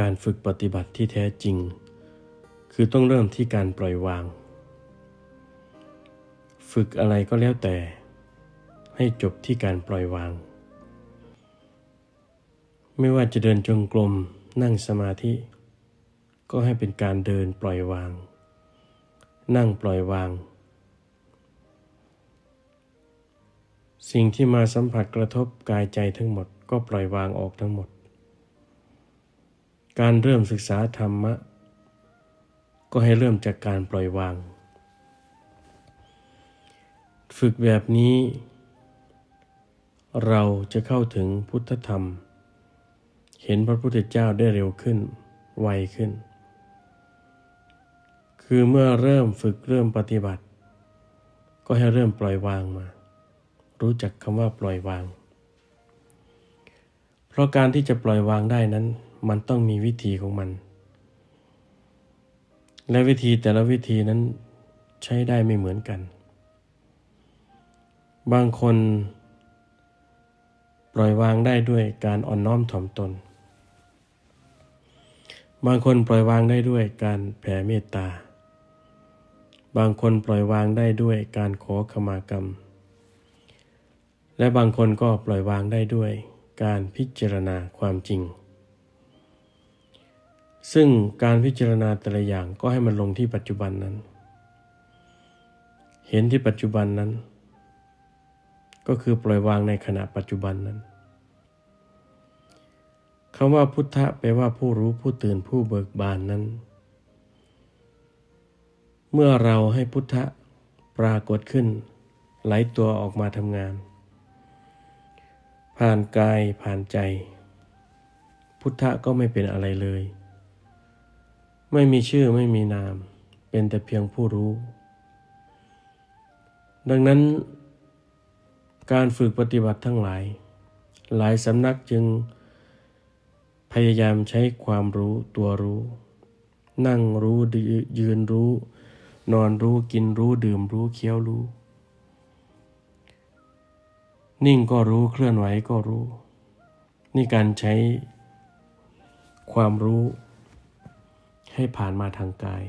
การฝึกปฏิบัติที่แท้จริง คือต้องเริ่มที่การปล่อยวาง ฝึกอะไรก็แล้วแต่ ให้จบที่การปล่อยวาง ไม่ว่าจะเดินจงกรมนั่งสมาธิ ก็ให้เป็นการเดินปล่อยวาง นั่งปล่อยวาง สิ่งที่มาสัมผัสกระทบกายใจทั้งหมดก็ปล่อยวางออกทั้งหมด การเริ่มศึกษาธรรมะ ก็ให้เริ่มจากการปล่อยวาง ฝึกแบบนี้ เราจะเข้าถึงพุทธธรรม เห็นพระพุทธเจ้าได้เร็วขึ้น ไวขึ้น คือเมื่อเริ่มฝึกเริ่มปฏิบัติ ก็ให้เริ่มปล่อยวางมา รู้จักคำว่าปล่อยวาง เพราะการที่จะปล่อยวางได้นั้น มันต้องมีวิธีของมัน และวิธีแต่ละวิธีนั้นใช้ได้ไม่เหมือนกัน บางคน ปล่อยวางได้ด้วยการอ่อนน้อมถ่อมตน บางคนปล่อยวางได้ด้วยการแผ่เมตตา บางคนปล่อยวางได้ด้วยการขอขมากรรม และบางคนก็ปล่อยวางได้ด้วยการพิจารณาความจริง ซึ่งการพิจารณาแต่ละอย่างก็ให้มันลงที่ปัจจุบันนั้น เห็นที่ปัจจุบันนั้น ก็คือปล่อยวางในขณะปัจจุบันนั้นคำว่าพุทธะแปลว่าผู้รู้ผู้ตื่นผู้เบิกบานนั้น เมื่อเราให้พุทธะปรากฏขึ้น ไหลตัวออกมาทำงาน ผ่านกายผ่านใจ พุทธะก็ไม่เป็นอะไรเลย ไม่มีชื่อไม่มีนาม เป็นแต่เพียงผู้รู้ ดังนั้นการฝึกปฏิบัติทั้งหลาย หลายสำนักจึง พยายามใช้ความรู้ตัวรู้ นั่งรู้ยืนรู้ นอนรู้กินรู้ดื่มรู้เคี้ยวรู้ นิ่งก็รู้เคลื่อนไหวก็รู้ นี่การใช้ความรู้ ให้ผ่านมาทางกาย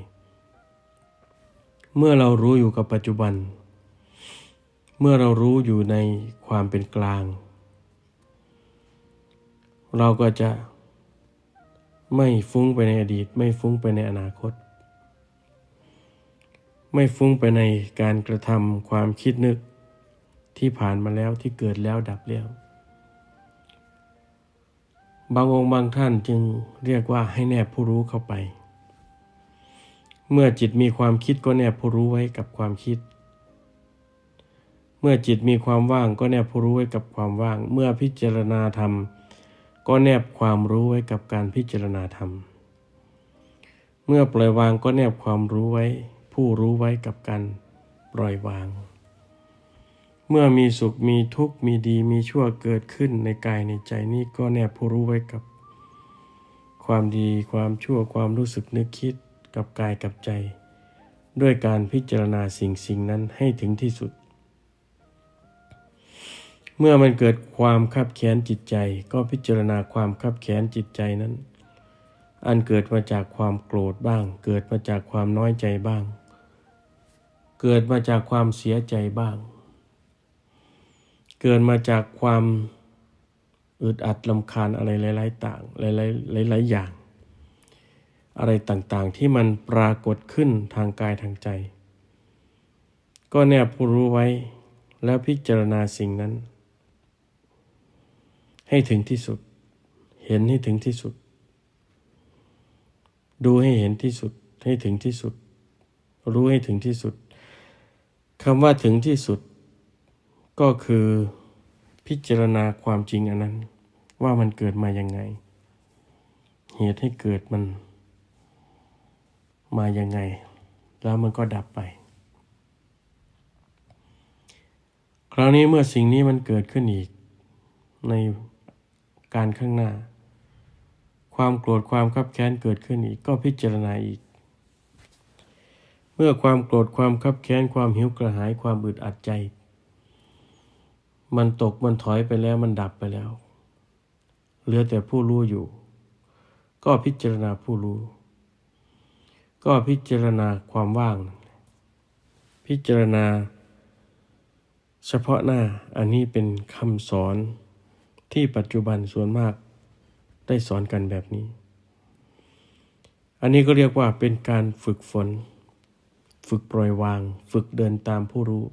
เมื่อเรารู้อยู่กับปัจจุบัน เมื่อเรารู้อยู่ในความเป็นกลาง เราก็จะไม่ฟุ้งไปในอดีต ไม่ฟุ้งไปในอนาคต ไม่ฟุ้งไปในการกระทำความคิดนึกที่ผ่านมาแล้วที่เกิดแล้วดับแล้ว บางองค์บางท่านจึงเรียกว่าให้แนบผู้รู้เข้าไป เมื่อจิตมีความคิดก็แนบผู้รู้ไว้กับความคิด เมื่อจิตมีความว่างก็แนบผู้รู้ไว้กับความว่าง เมื่อพิจารณาธรรม ก็แนบความรู้ไว้กับการพิจารณาธรรม เมื่อปล่อยวางก็แนบความรู้ไว้ ผู้รู้ไว้กับการปล่อยวาง เมื่อมีสุขมีทุกข์มีดีมีชั่วเกิดขึ้นในกายในใจนี่ก็แนบผู้รู้ไว้กับ ความดีความชั่วความรู้สึกนึกคิด กับกายกับใจ ด้วยการพิจารณาสิ่งสิ่งนั้นให้ถึงที่สุด เมื่อมันเกิดความคับแค้นจิตใจ ก็พิจารณาความคับแค้นจิตใจนั้น อันเกิดมาจากความโกรธบ้าง เกิดมาจากความน้อยใจบ้าง เกิดมาจากความเสียใจบ้าง เกิดมาจากความอึดอัดลำคาญอะไรหลาย ๆ ต่างหลายๆหลาย ๆ อย่าง อะไรต่างๆ ที่มันปรากฏขึ้นทางกายทางใจ ก็แนบผู้รู้ไว้แล้วพิจารณาสิ่งนั้น ให้ถึงที่สุด เห็นให้ถึงที่สุด ดูให้เห็นที่สุดให้ถึงที่สุด รู้ให้ถึงที่สุดคำว่าถึงที่สุด ก็คือพิจารณาความจริงอันนั้น ว่ามันเกิดมายังไง เหตุให้เกิดมัน มายังไง แล้วมันก็ดับไป คราวนี้เมื่อสิ่งนี้มันเกิดขึ้นอีก ในการข้างหน้า ความโกรธความคับแค้นเกิดขึ้นอีก ก็พิจารณาอีก เมื่อความโกรธความคับแค้นความหิวกระหายความอึดอัดใจ มันตกมันถอยไปแล้วมันดับไปแล้ว เหลือแต่ผู้รู้อยู่ ก็พิจารณาผู้รู้ ก็พิจารณาความว่าง พิจารณา เฉพาะหน้าอันนี้เป็นคำสอนที่ปัจจุบันส่วนมากได้สอนกันแบบนี้ อันนี้ก็เรียกว่าเป็นการฝึกฝน ฝึกปล่อยวาง ฝึกเดินตามผู้รู้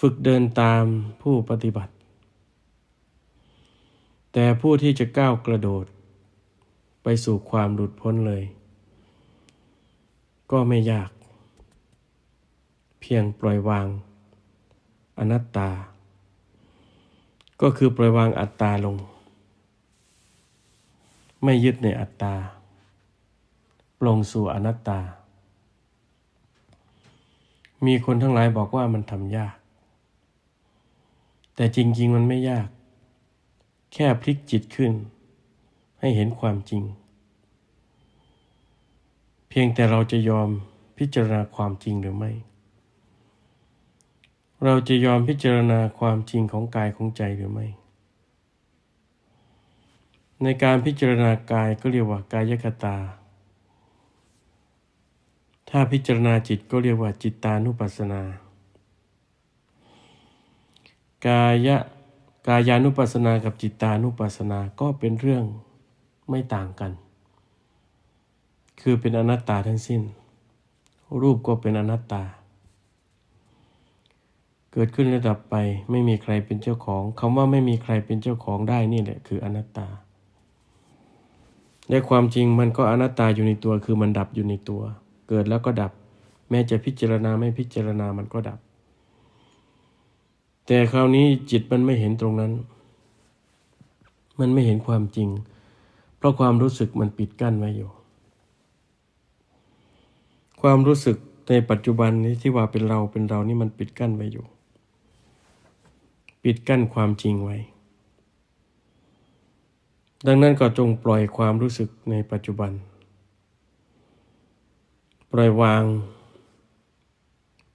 ฝึกเดินตามผู้ปฏิบัติ แต่ผู้ที่จะก้าวกระโดด ไปสู่ความหลุดพ้นเลย ก็ไม่ยาก เพียงปล่อยวาง อนัตตา ก็คือปล่อยวางอัตตาลง ไม่ยึดในอัตตา ปลงสู่อนัตตา มีคนทั้งหลายบอกว่ามันทำยาก แต่จริง ๆ มันไม่ยาก แค่พลิกจิตขึ้น ให้เห็นความจริง พียงแต่เราจะยอมพิจารณาความจริงหรือไม่ เราจะยอมพิจารณาความจริงของกายของใจหรือไม่ ในการพิจารณากายก็เรียกว่ากายคตา ถ้าพิจารณาจิตก็เรียกว่าจิตตานุปัสสนา กายะกายานุปัสสนากับจิตตานุปัสสนาก็เป็นเรื่องไม่ต่างกัน คือเป็นอนัตตาทั้งสิ้น รูปก็เป็นอนัตตา เกิดขึ้นระดับไปไม่มีใครเป็นเจ้าของคำว่าไม่มีใครเป็นเจ้าของได้นี่แหละคืออนัตตาและความจริงมันก็อนัตตาอยู่ในตัวคือมันดับอยู่ในตัว เกิดแล้วก็ดับ แม้จะพิจารณาไม่พิจารณามันก็ดับ แต่คราวนี้จิตมันไม่เห็นตรงนั้น มันไม่เห็นความจริง เพราะความรู้สึกมันปิดกั้นไว้อยู่ ความรู้สึกในปัจจุบันนี้ที่ว่าเป็นเราเป็นเรานี่มันปิดกั้นไว้อยู่ ปิดกั้นความจริงไว้ ดังนั้นก็จงปล่อยความรู้สึกในปัจจุบัน ปล่อยวาง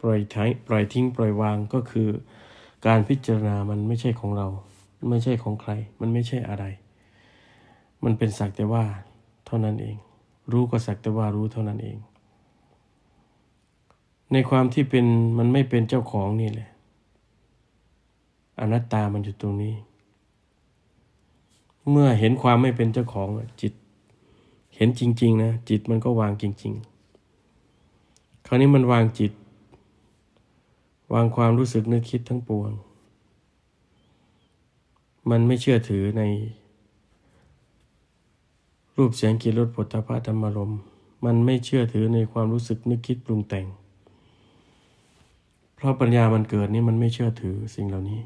ปล่อยทิ้งปล่อยทิ้งปล่อยวางก็คือ การพิจารณามันไม่ใช่ของเรา ไม่ใช่ของใคร มันไม่ใช่อะไร มันเป็นสักแต่ว่าเท่านั้นเอง รู้ก็สักแต่ว่ารู้เท่านั้นเอง ในความที่เป็นมันไม่เป็นเจ้าของนี่แหละอนัตตามันอยู่ตรงนี้ เมื่อเห็นความไม่เป็นเจ้าของจิต เห็นจริง ๆ นะ จิตมันก็วางจริง ๆ คราวนี้มันวางจิต วางความรู้สึกนึกคิดทั้งปวง มันไม่เชื่อถือใน รูปเสียงกลิ่นรสผลตภะธรรมารมมันไม่เชื่อถือในความรู้สึกนึกคิดปรุงแต่ง เพราะปัญญามันเกิดนี่มันไม่เชื่อถือสิ่งเหล่านี้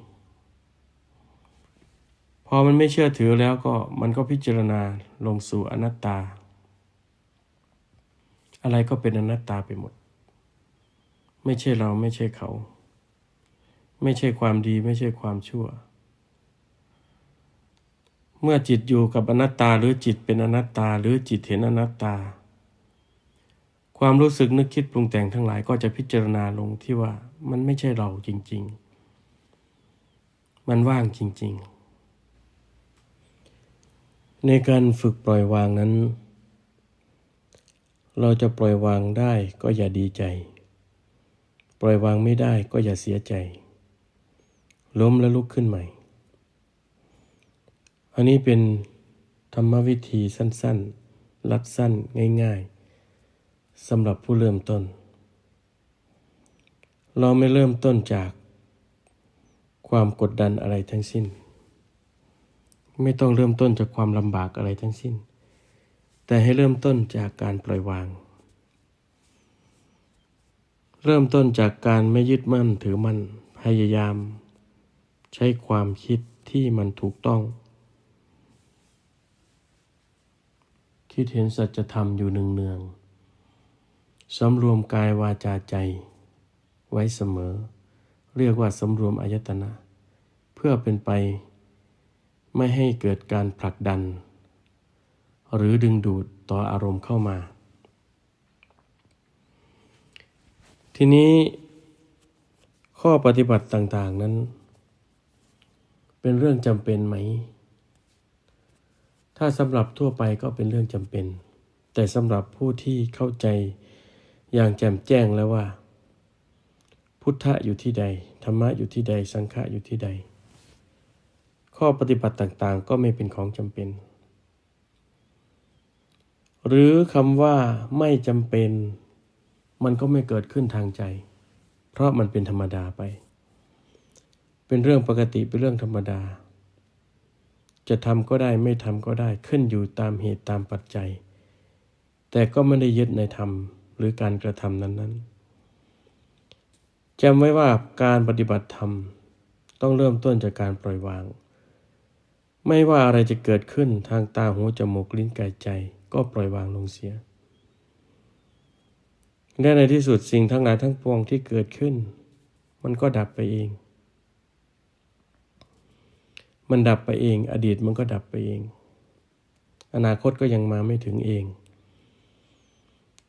พอมันไม่เชื่อถือแล้วก็มันก็พิจารณาลงสู่อนัตตา อะไรก็เป็นอนัตตาไปหมด ไม่ใช่เราไม่ใช่เขา ไม่ใช่ความดีไม่ใช่ความชั่ว เมื่อจิตอยู่กับอนัตตาหรือจิตเป็นอนัตตาหรือจิตเห็นอนัตตา ความรู้สึกนึกคิดปรุงแต่งทั้งหลายก็จะพิจารณาลงที่ว่ามันไม่ใช่เราจริง ๆ มันว่างจริง ๆ ในการฝึกปล่อยวางนั้น เราจะปล่อยวางได้ก็อย่าดีใจ ปล่อยวางไม่ได้ก็อย่าเสียใจ ล้มแล้วลุกขึ้นใหม่ อันนี้เป็นธรรมวิธีสั้น ๆ รัดสั้นง่าย ๆ สำหรับผู้เริ่มต้น เราไม่เริ่มต้นจากความกดดันอะไรทั้งสิ้น ไม่ต้องเริ่มต้นจากความลำบากอะไรทั้งสิ้น แต่ให้เริ่มต้นจากการปล่อยวาง เริ่มต้นจากการไม่ยึดมั่นถือมั่นพยายาม ใช้ความคิดที่มันถูกต้อง คิดเห็นสัจธรรมอยู่เนืองๆ สำรวมกายวาจาใจ ไว้เสมอ เรียกว่าสำรวมอายตนะ เพื่อเป็นไป ไม่ให้เกิดการผลักดัน หรือดึงดูดต่ออารมณ์เข้ามา ทีนี้ข้อปฏิบัติต่าง ๆ นั้น เป็นเรื่องจำเป็นไหม ถ้าสำหรับทั่วไปก็เป็นเรื่องจำเป็น แต่สำหรับผู้ที่เข้าใจ อย่างแจ่มแจ้งแล้วว่า พุทธะอยู่ที่ใด ธรรมะอยู่ที่ใด สังฆะอยู่ที่ใด ข้อปฏิบัติต่างๆ ก็ไม่เป็นของจำเป็น หรือคำว่าไม่จำเป็น มันก็ไม่เกิดขึ้นทางใจ เพราะมันเป็นธรรมดาไป เป็นเรื่องปกติเป็นเรื่องธรรมดา จะทำก็ได้ไม่ทำก็ได้ขึ้นอยู่ตามเหตุตามปัจจัย แต่ก็ไม่ได้ยึดในธรรม หรือการกระทำนั้นๆจำไว้ว่าการปฏิบัติธรรม ต้องเริ่มต้นจากการปล่อยวาง ไม่ว่าอะไรจะเกิดขึ้นทางตาหูจมูกลิ้นกายใจ ก็ปล่อยวางลงเสียและในที่สุดสิ่งทั้งหลายทั้งปวงที่เกิดขึ้น มันก็ดับไปเอง มันดับไปเอง อดีตมันก็ดับไปเอง อนาคตก็ยังมาไม่ถึงเอง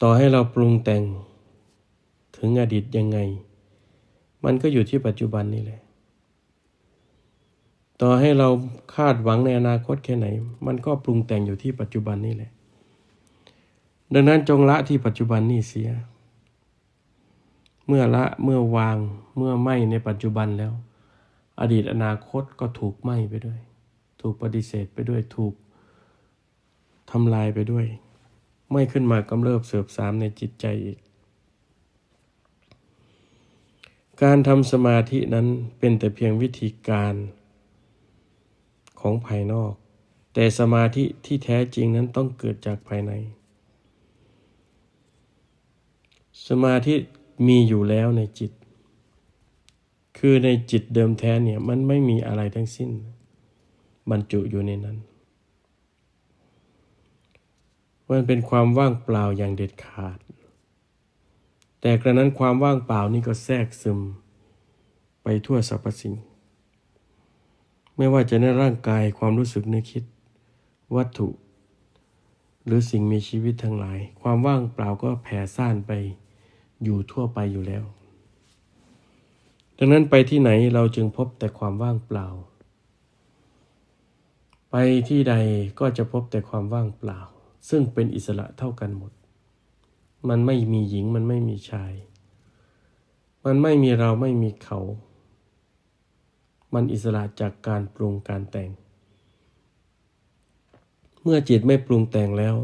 ต่อให้เราปรุงแต่งถึงอดีตยังไง มันก็อยู่ที่ปัจจุบันนี่แหละ ต่อให้เราคาดหวังในอนาคตแค่ไหน มันก็ปรุงแต่งอยู่ที่ปัจจุบันนี่แหละ ดังนั้นจงละที่ปัจจุบันนี่เสีย เมื่อละเมื่อวางเมื่อไม่ในปัจจุบันแล้ว อดีตอนาคตก็ถูกไหม้ไปด้วย ถูกปฏิเสธไปด้วยถูกทำลายไปด้วย ไม่ขึ้นมากำเริบเสบสามในจิตใจอีก การทำสมาธินั้นเป็นแต่เพียงวิธีการของภายนอก แต่สมาธิที่แท้จริงนั้นต้องเกิดจากภายใน สมาธิมีอยู่แล้วในจิต คือในจิตเดิมแท้เนี่ยมันไม่มีอะไรทั้งสิ้น บรรจุอยู่ในนั้น มันเป็นความว่างเปล่าอย่างเด็ดขาด แต่กระนั้นความว่างเปล่านี่ก็แทรกซึม ไปทั่วสรรพสิ่ง ไม่ว่าจะในร่างกายความรู้สึกนึกคิด วัตถุ หรือสิ่งมีชีวิตทั้งหลาย ความว่างเปล่าก็แผ่ซ่านไปอยู่ทั่วไปอยู่แล้ว ดังนั้นไปที่ไหนเราจึงพบแต่ความว่างเปล่า ไปที่ใดก็จะพบแต่ความว่างเปล่า ซึ่งเป็นอิสระเท่ากันหมด มันไม่มีหญิงมันไม่มีชาย มันไม่มีเราไม่มีเขา มันอิสระจากการปรุงการแต่ง เมื่อจิตไม่ปรุงแต่งแล้ว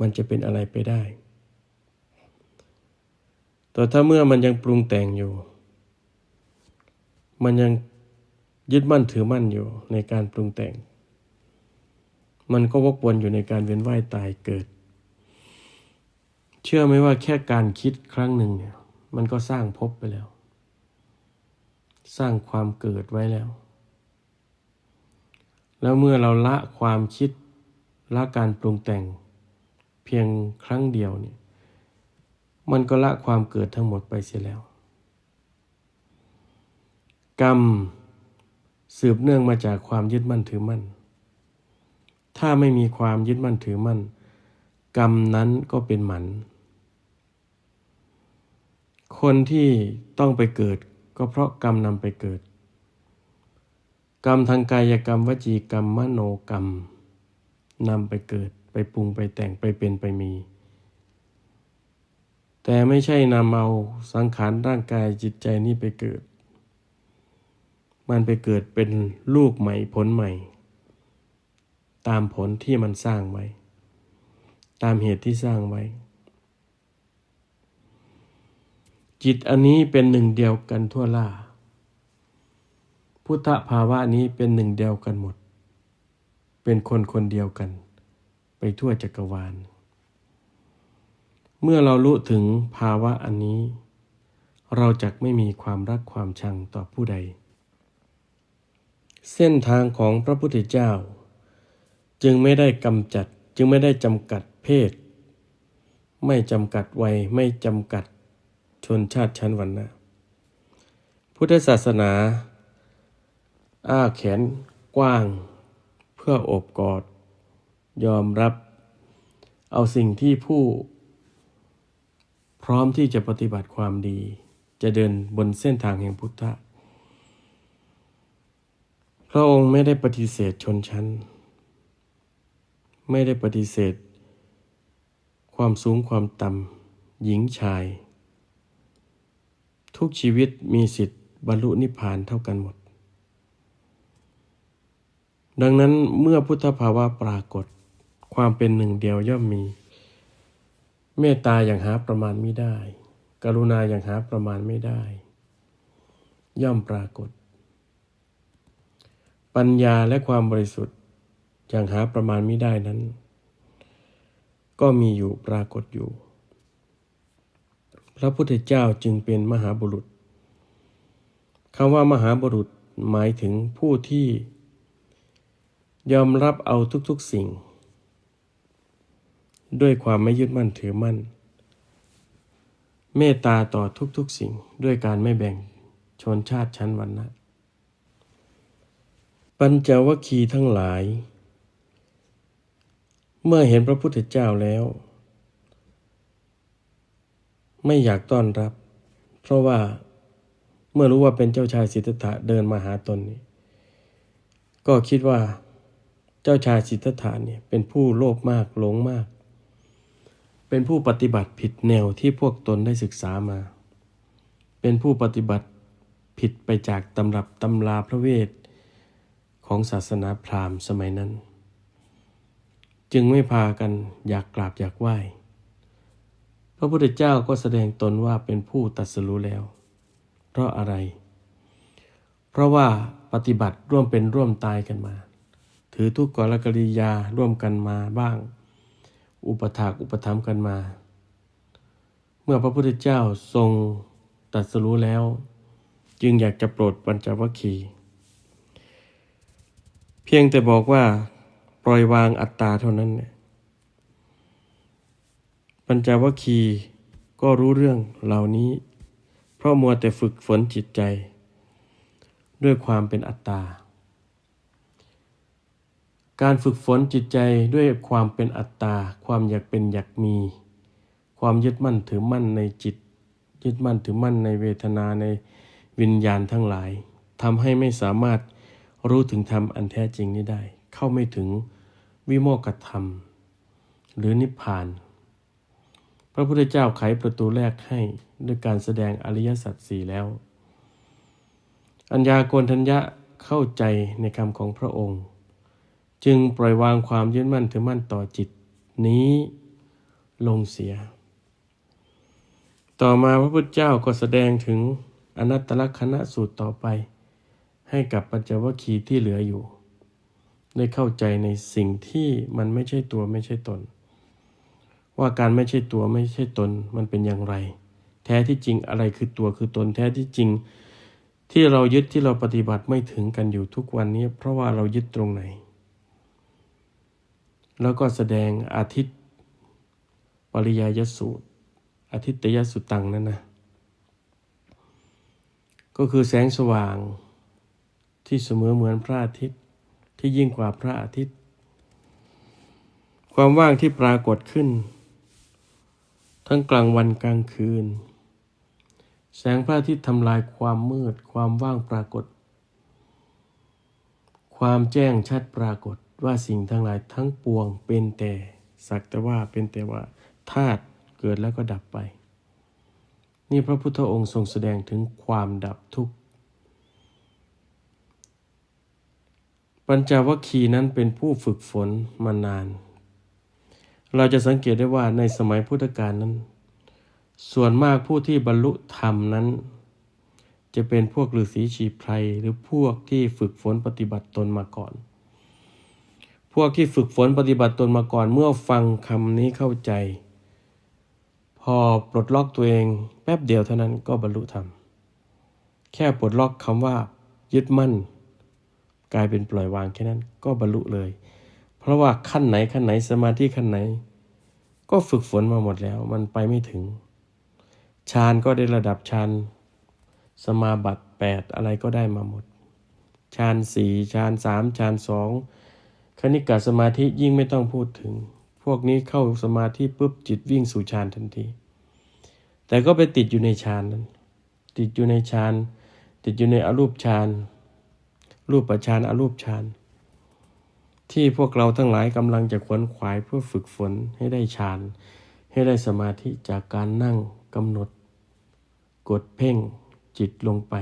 มันจะเป็นอะไรไปได้ แต่ถ้าเมื่อมันยังปรุงแต่งอยู่ มันยังยึดมั่นถือมั่นอยู่ในการปรุงแต่ง มันก็วกวนอยู่ในการเวียนว่ายตายเกิด เชื่อไหมว่าแค่การคิดครั้งหนึ่งเนี่ย มันก็สร้างภพไปแล้ว สร้างความเกิดไว้แล้ว แล้วเมื่อเราละความคิดละการปรุงแต่ง เพียงครั้งเดียวเนี่ย มันก็ละความเกิดทั้งหมดไปเสียแล้ว กรรมสืบเนื่องมาจากความยึดมั่นถือมั่น ถ้าไม่มีความยึดมั่นถือมั่น กรรมนั้นก็เป็นหมัน คนที่ต้องไปเกิด ก็เพราะกรรมนำไปเกิด กรรมทางกายกรรมวจีกรรมมโนกรรมนำไปเกิดไปปรุงไปแต่งไปเป็นไปมี แต่ไม่ใช่นำเอาสังขารร่างกายจิตใจนี้ไปเกิด มันไปเกิดเป็นลูกใหม่ผลใหม่ ตามผลที่มันสร้างไว้ ตามเหตุที่สร้างไว้ จิตอันนี้เป็นหนึ่งเดียวกันทั่วล่า พุทธภาวะนี้เป็นหนึ่งเดียวกันหมด เป็นคนคนเดียวกัน ไปทั่วจักรวาล เมื่อเรารู้ถึงภาวะอันนี้ เราจะไม่มีความรักความชังต่อผู้ใด เส้นทางของพระพุทธเจ้า จึงไม่ได้กำจัด จึงไม่ได้จำกัดเพศ ไม่จำกัดวัยไม่จำกัดชนชาติชั้นวรรณะพุทธศาสนา อ้าแขนกว้าง เพื่อโอบกอด ยอมรับ เอาสิ่งที่ผู้ พร้อมที่จะปฏิบัติความดี จะเดินบนเส้นทางแห่งพุทธะพระองค์ไม่ได้ปฏิเสธชนชั้น ไม่ได้ปฏิเสธ ความสูงความต่ำหญิงชาย ทุกชีวิตมีสิทธิ์บรรลุนิพพานเท่ากันหมด ดังนั้นเมื่อพุทธภาวะปรากฏ ความเป็นหนึ่งเดียวย่อมมี เมตตาอย่างหาประมาณไม่ได้ กรุณาอย่างหาประมาณไม่ได้ ย่อมปรากฏ ปัญญาและความบริสุทธิ อย่างหาประมาณไม่ได้นั้น ก็มีอยู่ปรากฏอยู่ พระพุทธเจ้าจึงเป็นมหาบุรุษคำว่ามหาบุรุษหมายถึงผู้ที่ ยอมรับเอาทุกๆสิ่ง ด้วยความไม่ยึดมั่นถือมั่น เมตตาต่อทุกๆสิ่งด้วยการไม่แบ่งชนชาติชั้นวรรณะปัญจวคีทั้งหลาย เมื่อเห็นพระพุทธเจ้าแล้ว ไม่อยากต้อนรับ เพราะว่าเมื่อรู้ว่าเป็นเจ้าชายสิทธัตถะเดินมาหาตนนี้ ก็คิดว่าเจ้าชายสิทธัตถะเนี่ยเป็นผู้โลภมากหลงมาก เป็นผู้ปฏิบัติผิดแนวที่พวกตนได้ศึกษามา เป็นผู้ปฏิบัติผิดไปจากตำรับตำราพระเวทของศาสนาพราหมณ์สมัยนั้น จึงไม่พากันอยากกราบอยากไหว้ พระพุทธเจ้าก็แสดงตนว่าเป็นผู้ตรัสรู้แล้ว เพราะอะไร เพราะว่าปฏิบัติร่วมเป็นร่วมตายกันมา ถือทุกขกริยาร่วมกันมาบ้าง อุปถากอุปถัมกันมา เมื่อพระพุทธเจ้าทรงตรัสรู้แล้ว จึงอยากจะโปรดปัญจวัคคีย์เพียงแต่บอกว่า ปล่อยวางอัตตาเท่านั้นเนี่ยปัญจวัคคีย์ก็รู้เรื่องเหล่านี้ เพราะมัวแต่ฝึกฝนจิตใจ ด้วยความเป็นอัตตา การฝึกฝนจิตใจด้วยความเป็นอัตตา ความอยากเป็นอยากมี ความยึดมั่นถือมั่นในจิต ยึดมั่นถือมั่นในเวทนาในวิญญาณทั้งหลายทำให้ไม่สามารถรู้ถึงธรรมอันแท้จริงนี้ได้ เข้าไม่ถึง วิโมกขธรรม หรือนิพพาน พระพุทธเจ้าไขประตูแรกให้ด้วยการแสดงอริยสัจสี่แล้ว อัญญาโกณทัญญะเข้าใจในคำของพระองค์ จึงปล่อยวางความยึดมั่นถือมั่นต่อจิตนี้ลงเสีย ต่อมาพระพุทธเจ้าก็แสดงถึงอนัตตลกษณะสูตรต่อไป ให้กับปัญจวัคคีย์ที่เหลืออยู่ ได้เข้าใจในสิ่งที่มันไม่ใช่ตัวไม่ใช่ตน ว่าการไม่ใช่ตัวไม่ใช่ตนมันเป็นอย่างไร แท้ที่จริงอะไรคือตัวคือตนแท้ที่จริง ที่เรายึดที่เราปฏิบัติไม่ถึงกันอยู่ทุกวันนี้ เพราะว่าเรายึดตรงไหน แล้วก็แสดงอาทิตย์ปริยายสูตรอาทิตยสุตังนั่นนะก็คือแสงสว่างที่เสมอเหมือนพระอาทิตย์ ที่ยิ่งกว่าพระอาทิตย์ ความว่างที่ปรากฏขึ้น ทั้งกลางวันกลางคืน แสงพระอาทิตย์ทำลายความมืด ความว่างปรากฏ ความแจ้งชัดปรากฏว่าสิ่งทั้งหลายทั้งปวงเป็นแต่สักแต่ว่าเป็นแต่ว่าธาตุเกิดแล้วก็ดับไป นี่พระพุทธองค์ทรงแสดงถึงความดับทุกข์ ปัญจวัคคีย์นั้นเป็นผู้ฝึกฝนมานาน เราจะสังเกตได้ว่าในสมัยพุทธกาลนั้น ส่วนมากผู้ที่บรรลุธรรมนั้น จะเป็นพวกฤาษีชีไพรหรือพวกที่ฝึกฝนปฏิบัติตนมาก่อน พวกที่ฝึกฝนปฏิบัติตนมาก่อนเมื่อฟังคำนี้เข้าใจ พอปลดล็อกตัวเองแป๊บเดียวเท่านั้นก็บรรลุธรรม แค่ปลดล็อกคำว่า ยึดมั่น กลายเป็นปล่อยวางแค่นั้นก็บรรลุเลย เพราะว่าขั้นไหนขั้นไหนสมาธิขั้นไหน ก็ฝึกฝนมาหมดแล้ว มันไปไม่ถึงฌานก็ได้ระดับฌานสมาบัติแปดอะไรก็ได้มาหมดฌานสี่ฌานสามฌานสองคณิกาสมาธิยิ่งไม่ต้องพูดถึง พวกนี้เข้าสมาธิปุ๊บจิตวิ่งสู่ฌานทันที แต่ก็ไปติดอยู่ในฌานนั้น ติดอยู่ในฌานติดอยู่ในอรูปฌาน รูปฌานอรูปฌานที่พวกเราทั้งหลายกำลังจะขวนขวายเพื่อฝึกฝนให้ได้ฌานให้ได้สมาธิจากการนั่งกำหนด กดเพ่งจิตลงไป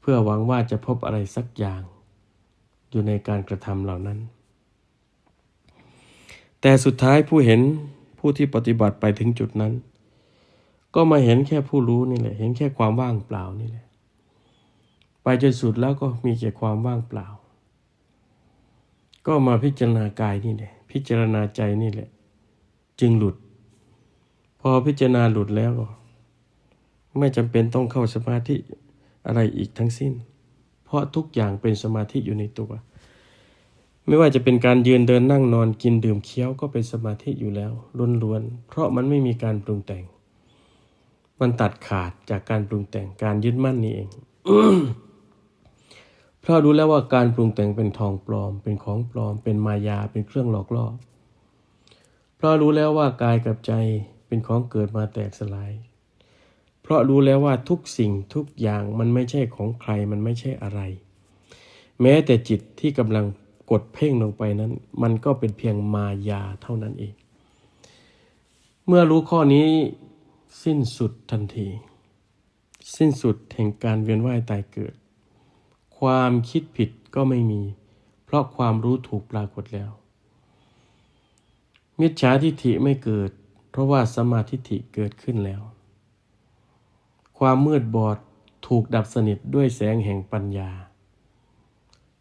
เพื่อหวังว่าจะพบอะไรสักอย่าง อยู่ในการกระทำเหล่านั้น แต่สุดท้ายผู้เห็นผู้ที่ปฏิบัติไปถึงจุดนั้น ก็มาเห็นแค่ผู้รู้นี่แหละ เห็นแค่ความว่างเปล่านี่แหละ ไปจนสุดแล้วก็มีแค่ความว่างเปล่า ก็มาพิจารณากายนี่แหละพิจารณาใจนี่แหละ จึงหลุด พอพิจารณาหลุดแล้วก็ไม่จำเป็นต้องเข้าสมาธิอะไรอีกทั้งสิ้น เพราะทุกอย่างเป็นสมาธิอยู่ในตัว ไม่ว่าจะเป็นการยืนเดินนั่งนอนกินดื่มเคี้ยวก็เป็นสมาธิอยู่แล้วล้วนๆเพราะมันไม่มีการปรุงแต่ง มันตัดขาดจากการปรุงแต่งการยึดมั่นนี่เอง เพราะรู้แล้วว่าการปรุงแต่งเป็นทองปลอม เป็นของปลอม เป็นมายา เป็นเครื่องหลอกล่อ เพราะรู้แล้วว่ากายกับใจเป็นของเกิดมาแตกสลาย เพราะรู้แล้วว่าทุกสิ่งทุกอย่างมันไม่ใช่ของใคร มันไม่ใช่อะไร แม้แต่จิตที่กำลังกดเพ่งลงไปนั้น มันก็เป็นเพียงมายาเท่านั้นเอง เมื่อรู้ข้อนี้สิ้นสุดทันที สิ้นสุดแห่งการเวียนว่ายตายเกิด ความคิดผิดก็ไม่มี เพราะความรู้ถูกปรากฏแล้ว มิจฉาทิฏฐิไม่เกิด เพราะว่าสมาธิฐิเกิดขึ้นแล้ว ความมืดบอดถูกดับสนิทด้วยแสงแห่งปัญญา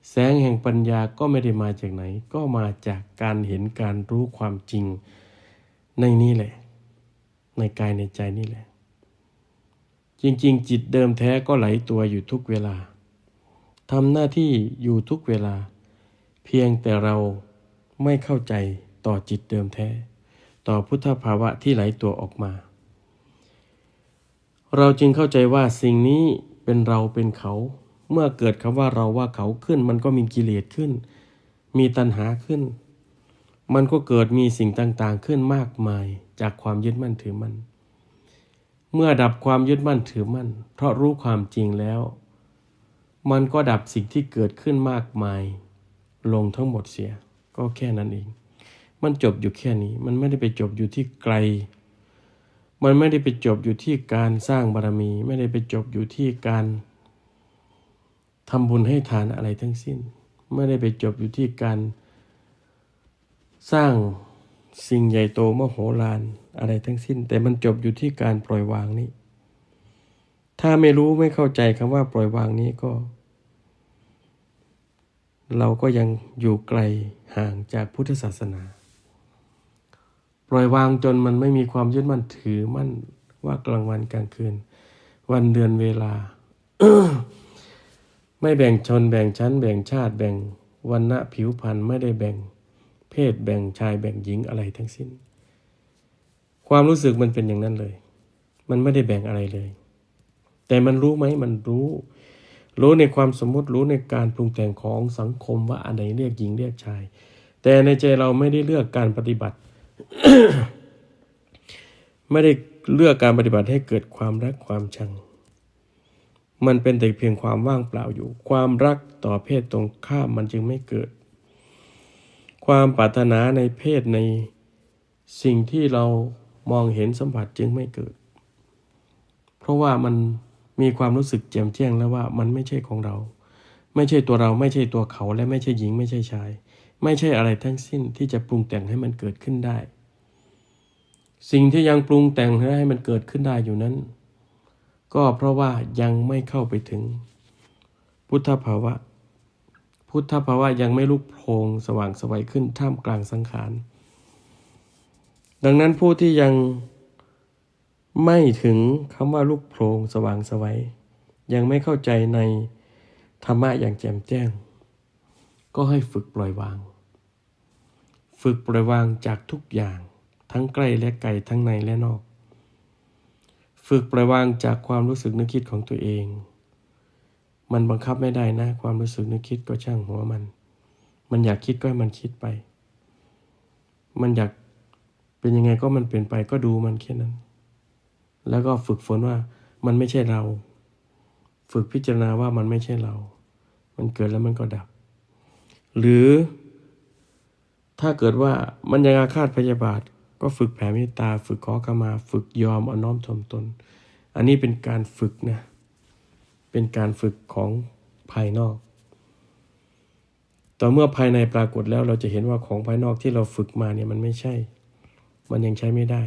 แสงแห่งปัญญาก็ไม่ได้มาจากไหน ก็มาจากการเห็นการรู้ความจริงในนี้แหละ ในกายในใจนี่แหละ จริง ๆ จิตเดิมแท้ก็ไหลตัวอยู่ทุกเวลา ทำหน้าที่อยู่ทุกเวลา เพียงแต่เราไม่เข้าใจต่อจิตเดิมแท้ ต่อพุทธภาวะที่ไหลตัวออกมา เราจึงเข้าใจว่าสิ่งนี้เป็นเราเป็นเขา เมื่อเกิดคำว่าเราว่าเขาขึ้น มันก็มีกิเลสขึ้น มีตัณหาขึ้น มันก็เกิดมีสิ่งต่างๆ ขึ้นมากมายจากความยึดมั่นถือมั่นเมื่อดับความยึดมั่นถือมั่น เพราะรู้ความจริงแล้ว มันก็ดับสิ่งที่เกิดขึ้นมากมาย ลงทั้งหมดเสีย ก็แค่นั้นเอง มันจบอยู่แค่นี้ มันไม่ได้ไปจบอยู่ที่ไกล มันไม่ได้ไปจบอยู่ที่การสร้างบารมี ไม่ได้ไปจบอยู่ที่การทำบุญให้ทานอะไรทั้งสิ้น ไม่ได้ไปจบอยู่ที่การ สร้างสิ่งใหญ่โตมโหฬารอะไรทั้งสิ้น แต่มันจบอยู่ที่การปล่อยวางนี้ ถ้าไม่รู้ไม่เข้าใจคำว่าปล่อยวางนี้ก็ เราก็ยังอยู่ไกลห่างจากพุทธศาสนา ปล่อยวางจนมันไม่มีความยึดมั่นถือมั่นว่ากลางวันกลางคืน วันเดือนเวลา ไม่แบ่งชนแบ่งชั้น แบ่งชาติแบ่งวันณะผิวพรรณไม่ได้แบ่งเพศแบ่งชายแบ่งหญิงอะไรทั้งสิ้น ความรู้สึกมันเป็นอย่างนั้นเลย มันไม่ได้แบ่งอะไรเลย แต่มันรู้ไหมมันรู้ รู้ในความสมมติรู้ในการปรุงแต่งของสังคมว่าอันไหนเรียกหญิงเรียกชาย แต่ในใจเราไม่ได้เลือกการปฏิบัติ ไม่ได้เลือกการปฏิบัติให้เกิดความรักความชัง มันเป็นแต่เพียงความว่างเปล่าอยู่ ความรักต่อเพศตรงข้ามมันจึงไม่เกิด ความปรารถนาในเพศในสิ่งที่เรามองเห็นสัมผัสจึงไม่เกิด เพราะว่ามัน มีความรู้สึกแจ่มแจ้งแล้วว่ามันไม่ใช่ของเรา ไม่ใช่ตัวเราไม่ใช่ตัวเขาและไม่ใช่หญิงไม่ใช่ชาย ไม่ใช่อะไรทั้งสิ้นที่จะปรุงแต่งให้มันเกิดขึ้นได้ สิ่งที่ยังปรุงแต่งให้มันเกิดขึ้นได้อยู่นั้น ก็เพราะว่ายังไม่เข้าไปถึง พุทธภาวะ พุทธภาวะยังไม่ลุกโพลงสว่างสวัยขึ้นท่ามกลางสังขารดังนั้นผู้ที่ยัง ไม่ถึงคำว่าลุกโพลงสว่างสวัย ยังไม่เข้าใจในธรรมะอย่างแจ่มแจ้ง ก็ให้ฝึกปล่อยวาง ฝึกปล่อยวางจากทุกอย่าง ทั้งใกล้และไกลทั้งในและนอก ฝึกปล่อยวางจากความรู้สึกนึกคิดของตัวเอง มันบังคับไม่ได้นะ ความรู้สึกนึกคิดก็ช่างหัวมัน มันอยากคิดก็ให้มันคิดไป มันอยากเป็นยังไงก็มันเปลี่ยนไปก็ดูมันแค่นั้น แล้วก็ฝึกฝนว่ามันไม่ใช่เรา ฝึกพิจารณาว่ามันไม่ใช่เรา มันเกิดแล้วมันก็ดับ หรือ ถ้าเกิดว่ามันยังอาฆาตพยาบาท ก็ฝึกแผ่เมตตา ฝึกขอขมา ฝึกยอมอนน้อมถ่อมตน อันนี้เป็นการฝึกนะ เป็นการฝึกของภายนอก ต่อเมื่อภายในปรากฏแล้วเราจะเห็นว่าของภายนอกที่เราฝึกมาเนี่ยมันไม่ใช่ มันยังใช้ไม่ได้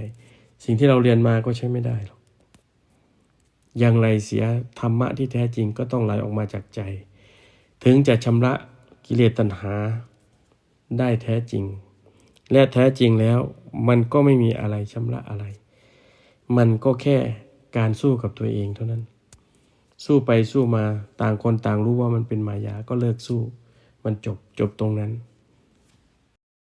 สิ่งที่เราเรียนมาก็ใช้ไม่ได้หรอก อย่างไรเสียธรรมะที่แท้จริงก็ต้องไหลออกมาจากใจ ถึงจะชำระกิเลสตัณหาได้แท้จริง และแท้จริงแล้วมันก็ไม่มีอะไรชำระอะไร มันก็แค่การสู้กับตัวเองเท่านั้น สู้ไปสู้มาต่างคนต่างรู้ว่ามันเป็นมายาก็เลิกสู้ มันจบจบตรงนั้น